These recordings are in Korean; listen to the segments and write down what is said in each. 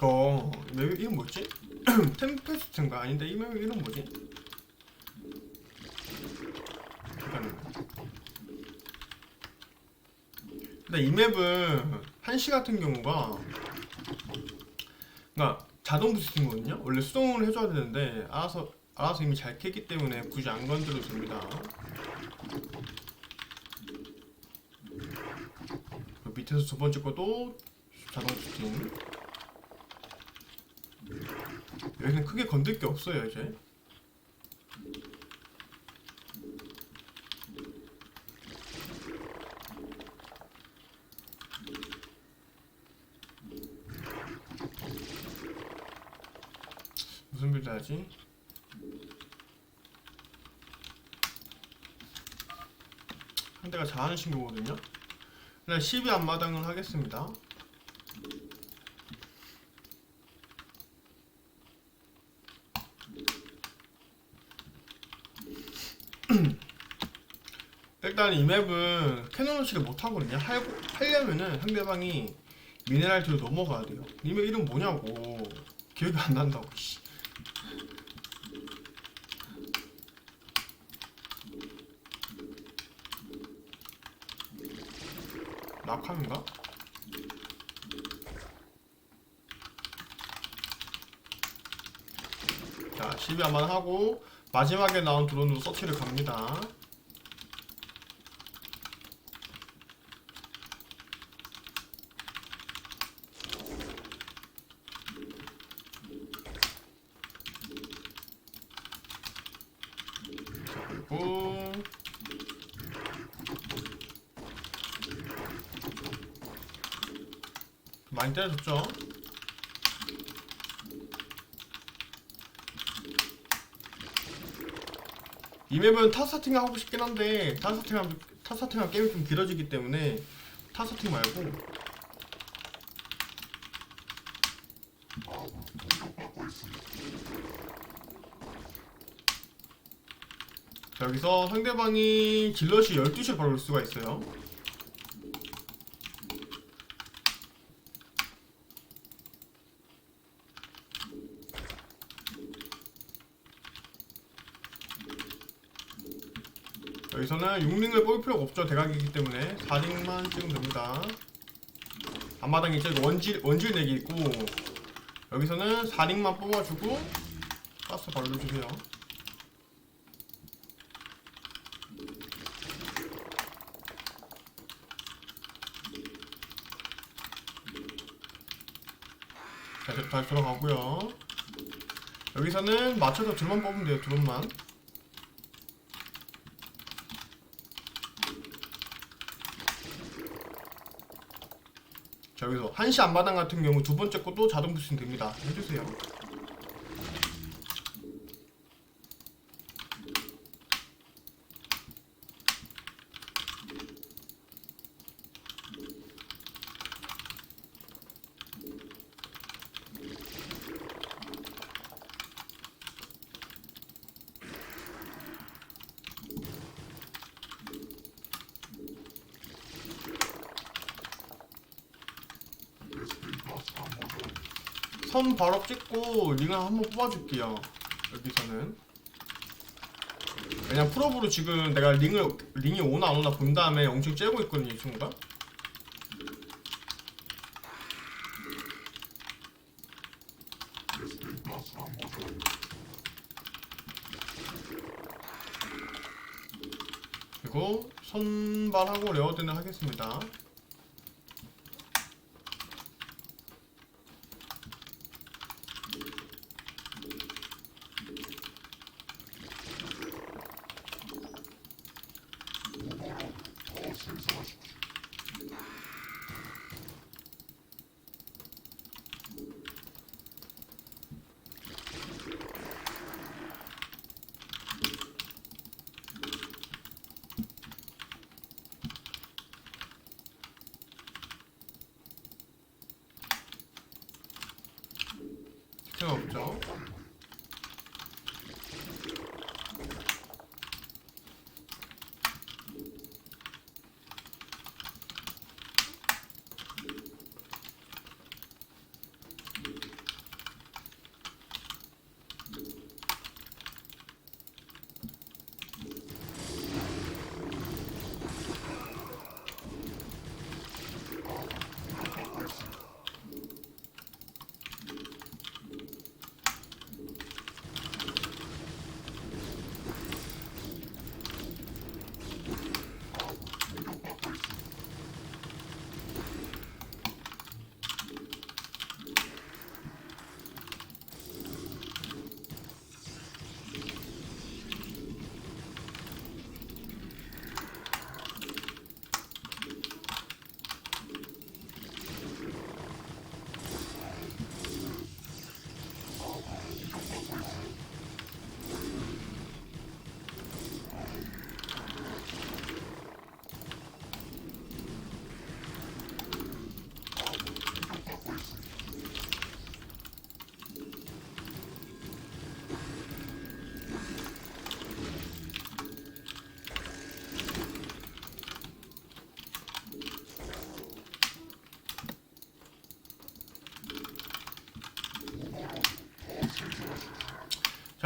이거 맵 이름 뭐지? 템페스트인가 아닌데 이 맵 이름 뭐지? 잠깐만. 근데 이 맵은 한시 같은 경우가 그러니까 자동 부스팅거든요. 원래 수동으로 해줘야 되는데 알아서 알아서 이미 잘 캤기 때문에 굳이 안 건드려도 됩니다. 그 밑에서 두 번째 것도 자동 부스팅. 여기는 크게 건들 게 없어요 이제. 무슨 빌드 하지? 상대가 잘하는 친구거든요. 그냥 12 앞마당을 하겠습니다. 일단 이 맵은 캐논로치를 못하거든요. 할, 하려면은 상대방이 미네랄트로 넘어가야 돼요. 이 맵 이름 뭐냐고. 기억이 안 난다고, 씨. 낙함인가? 자, 12 한번 하고 마지막에 나온 드론으로 서치를 갑니다. 자, 그리고 많이 때려줬죠? 이 맵은 타스타팅 하고 싶긴 한데 타스타팅하면 타스타팅하면 게임이 좀 길어지기 때문에 타스타팅 말고 자, 여기서 상대방이 질럿이 12시에 바로 올 수가 있어요 여기서는 6링을 뽑을 필요가 없죠. 대각이기 때문에 4링만 찍으면 됩니다. 앞마당에 이제 원질, 원질 내기 있고 여기서는 4링만 뽑아주고 가스 발로주세요. 자 다시 들어가고요. 여기서는 맞춰서 둘만 뽑으면 돼요 둘만 자 여기서 한시 안마당 같은 경우 두 번째 것도 자동 부스팅 됩니다. 해주세요 선 바로 찍고 링을 한번 뽑아줄게요. 여기서는. 그냥 풀업으로 지금 내가 링을 링이 오나 안 오나 본 다음에 엄청 째고 있거든요 이 친구가. 그리고 선발하고 레어드는 하겠습니다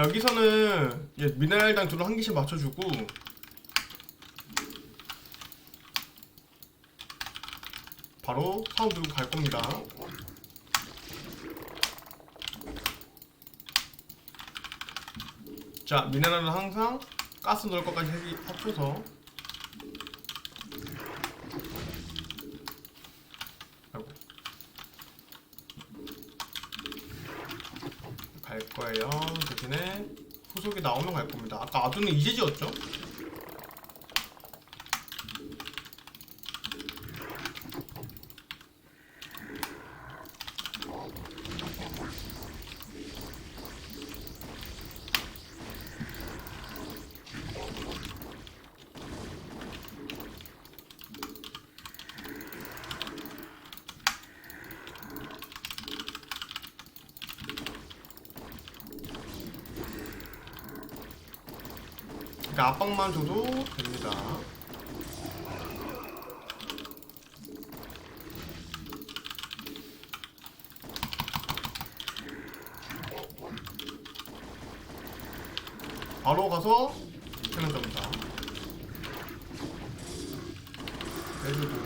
여기서는 이제 미네랄당 둘을 한 개씩 맞춰주고 바로 사원 들고 갈 겁니다. 자 미네랄은 항상 가스 넣을 것까지 해- 합쳐서 아이고. 갈 거예요. 대신에 후속이 나오면 갈 겁니다. 아까 아두는 이제 지었죠? 그러니까 압박만 줘도 됩니다. 바로 가서 캐는 겁니다. 빼주고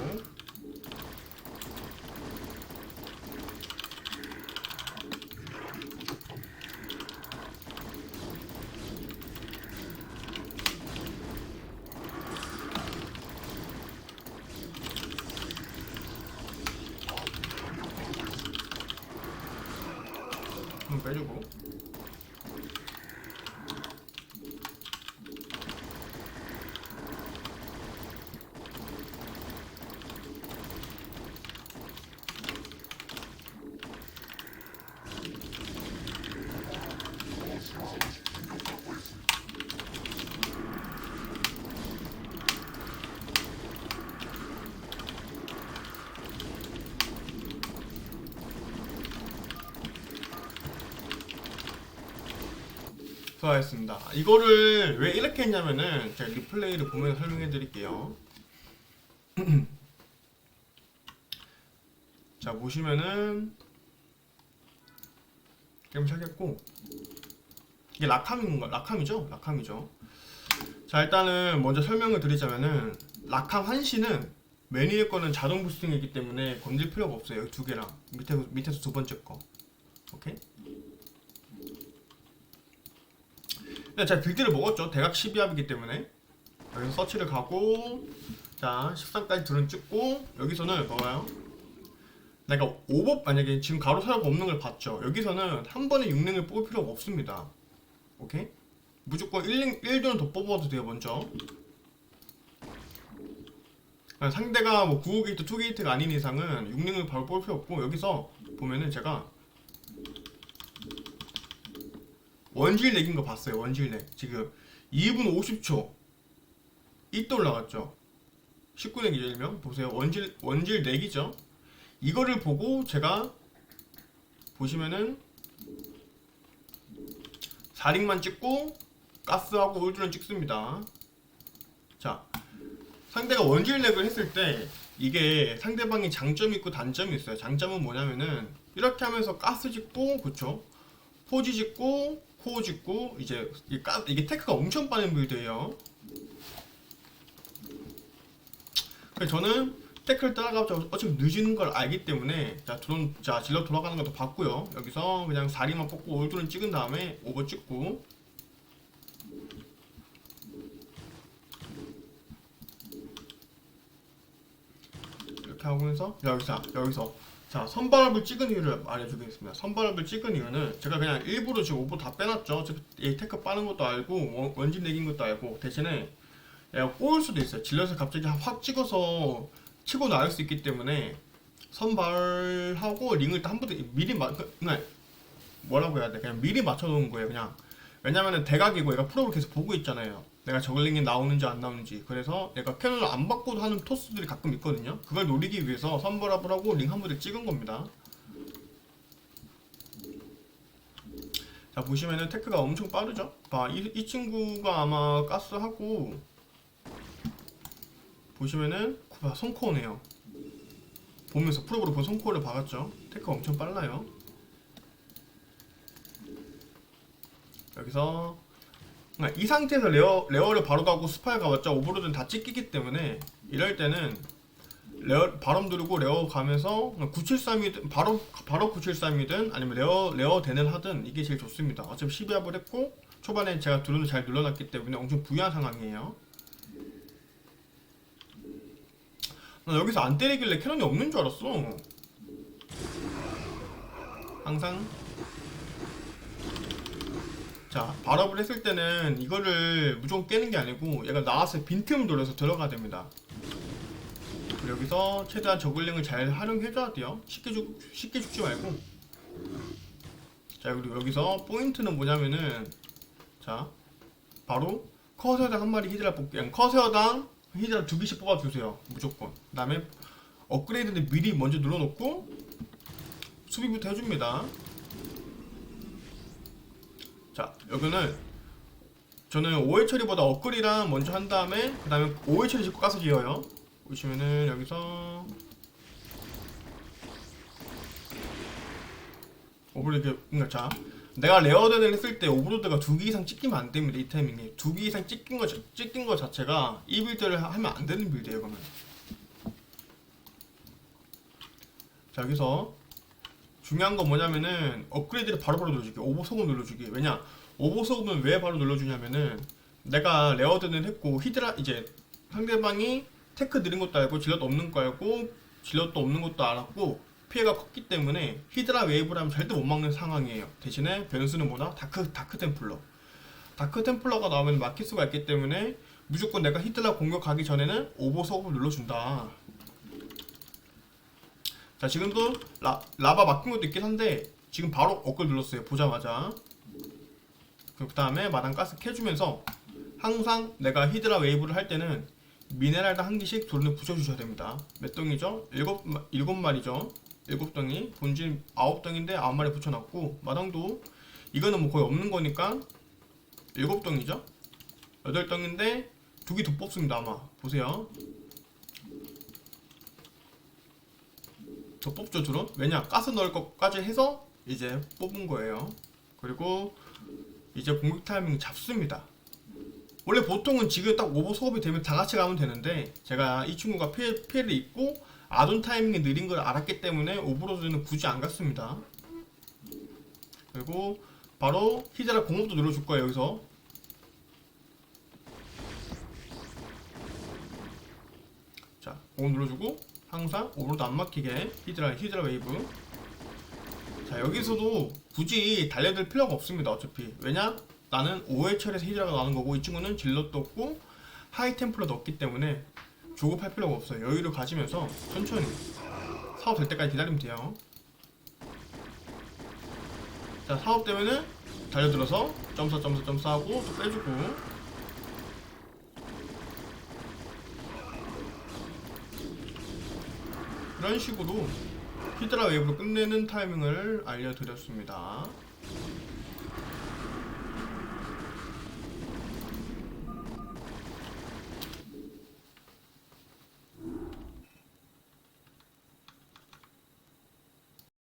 한번 빼주고 하셨습니다. 이거를 왜 이렇게 했냐면은 제가 리플레이를 보면 설명해 드릴게요. 자 보시면은 게임 시작했고 이게 라캄인 거 라캄이죠? 라캄이죠. 자 일단은 먼저 설명을 드리자면은 라캄 한시는 맨 위에 거는 자동 부스팅이기 때문에 건들 필요가 없어요. 두 개랑 밑에 밑에서 두 번째 거. 오케이? 네, 제가 빌드를 먹었죠. 대각 12합이기 때문에. 여기서 서치를 가고, 자, 13까지 둘은 찍고, 여기서는 봐봐요. 내가 오버, 만약에 지금 가로 사료가 없는 걸 봤죠. 여기서는 한 번에 6랭을 뽑을 필요가 없습니다. 오케이? 무조건 1랭, 1도는 더 뽑아도 돼요, 먼저. 아, 상대가 뭐 9게이트, 2게이트가 아닌 이상은 6랭을 바로 뽑을 필요 없고, 여기서 보면은 제가 원질 렉인 거 봤어요. 원질 렉. 지금 2분 50초. 이때 올라갔죠. 19넥이죠, 일명. 보세요. 원질, 원질 렉이죠. 이거를 보고 제가 보시면은 4링만 찍고 가스하고 울드는 찍습니다. 자, 상대가 원질 렉을 했을 때 이게 상대방이 장점이 있고 단점이 있어요. 장점은 뭐냐면은 이렇게 하면서 가스 짓고 그쵸? 포지 짓고 코어 짓고 이제 이게, 테크가 엄청 빠른 빌드예요. 저는 테크를 따라가서 어차피 늦는 걸 알기 때문에 자 드론 자 질러 돌아가는 것도 봤고요. 여기서 그냥 4리만 뽑고 올드는 찍은 다음에 오버 찍고 이렇게 하면서 여기서 여기서 자 선발업을 찍은 이유를 말해주겠습니다. 선발업을 찍은 이유는 제가 그냥 일부러 지금 오버 다 빼놨죠. 어차피 이 테크 빠는 것도 알고 원- 원진 내긴 것도 알고 대신에 얘가 꼬일 수도 있어요. 질럿을 갑자기 확 찍어서 치고 나올 수 있기 때문에 선발하고 링을 한 번도 미리 마, 그냥 뭐라고 해야 돼? 그냥 미리 맞춰놓은 거예요. 그냥 왜냐면은 대각이고 얘가 프로를 계속 보고 있잖아요. 내가 저글링이 나오는지 안 나오는지 그래서 얘가 캐논을 안 받고도 하는 토스들이 가끔 있거든요. 그걸 노리기 위해서 선발업을 하고 링한 부대 찍은 겁니다. 자 보시면은 테크가 엄청 빠르죠? 봐, 이, 이 친구가 아마 가스하고 보시면은 봐, 손코어네요. 보면서 프로브로 본 손코어를 박았죠. 테크가 엄청 빨라요. 여기서 이 상태에서 레어, 레어를 바로 가고 스파이 가봤자 오버로드는 다 찍히기 때문에 이럴 때는 레어 바로 누르고 레어 가면서 973이든 바로 바로 973이든 아니면 레어 레어 대는 하든 이게 제일 좋습니다. 어차피 12합을 했고 초반에 제가 드론을 잘 눌러놨기 때문에 엄청 부유한 상황이에요. 나 여기서 안 때리길래 캐논이 없는 줄 알았어. 항상 자 발업을 했을 때는 이거를 무조건 깨는 게 아니고 얘가 나와서 빈틈을 노려서 들어가야 됩니다. 여기서 최대한 저글링을 잘 활용해줘야 돼요. 쉽게 죽 쉽게 죽지 말고. 자 그리고 여기서 포인트는 뭐냐면은 자 바로 커세어당 한 마리 히드라 뽑기 커세어당 히드라 두 개씩 뽑아주세요 무조건 그 다음에 업그레이드는 미리 먼저 눌러놓고 수비부터 해줍니다 자 여기는 저는 5회 처리보다 업글이랑 먼저 한 다음에 그 다음에 5회 처리 짓고 가서 지어요. 보시면은 여기서 오버로드 그러니까 자 내가 레어드를 했을 때 오버로드가 두 개 이상 찍히면 안 됩니다 이 타이밍에. 두개 이상 찍힌 거 자- 찍힌 거 자체가 이 빌드를 하- 하면 안 되는 빌드예요 그러면. 자 여기서 중요한 건 뭐냐면은 업그레이드를 바로바로 눌러주기 오버 소금 눌러주기 왜냐 오버 소금은 왜 바로 눌러주냐면은 내가 레어드는 했고 히드라 이제 상대방이 테크 느린 것도 알고 질럿 없는 거 알고 질럿도 없는 것도 알았고 피해가 컸기 때문에 히드라 웨이브라면 절대 못 막는 상황이에요. 대신에 변수는 뭐다? 다크 다크 템플러. 다크 템플러가 나오면 막힐 수가 있기 때문에 무조건 내가 히드라 공격하기 전에는 오버 소금을 눌러준다. 자 지금도 라, 라바 막힌 것도 있긴 한데 지금 바로 업글 눌렀어요. 보자마자. 그 다음에 마당 가스 캐주면서 항상 내가 히드라 웨이브를 할 때는 미네랄당 한 개씩 돌을 붙여주셔야 됩니다. 몇 덩이죠? 일곱, 마- 일곱 마리죠? 일곱 덩이. 본진 아홉 덩인데 아홉 마리 붙여놨고, 마당도 이거는 뭐 거의 없는 거니까 일곱 덩이죠? 여덟 덩인데 두 개 더 뽑습니다, 아마. 보세요. 더 뽑죠, 드론? 왜냐? 가스 넣을 것까지 해서 이제 뽑은 거예요. 그리고 이제 공격 타이밍 잡습니다. 원래 보통은 지금 딱 오버 소급이 되면 다 같이 가면 되는데 제가 이 친구가 피해, 피해를 입고 아둔 타이밍이 느린 걸 알았기 때문에 오버로드는 굳이 안 갔습니다. 그리고 바로 히드라 공업도 눌러줄 거예요 여기서 자 공업 눌러주고 항상 오버로드 안 막히게 히드라 히드라 웨이브. 자 여기서도 굳이 달려들 필요가 없습니다 어차피. 왜냐? 나는 5회 철에서 히드라가 나는 거고 이 친구는 질럿도 없고 하이 템플러도 없기 때문에 조급할 필요가 없어요. 여유를 가지면서 천천히 사업 될 때까지 기다리면 돼요. 자 사업 되면은 달려들어서 점사 점사 점사 하고 또 빼주고 이런 식으로 히드라 웨이브로 끝내는 타이밍을 알려드렸습니다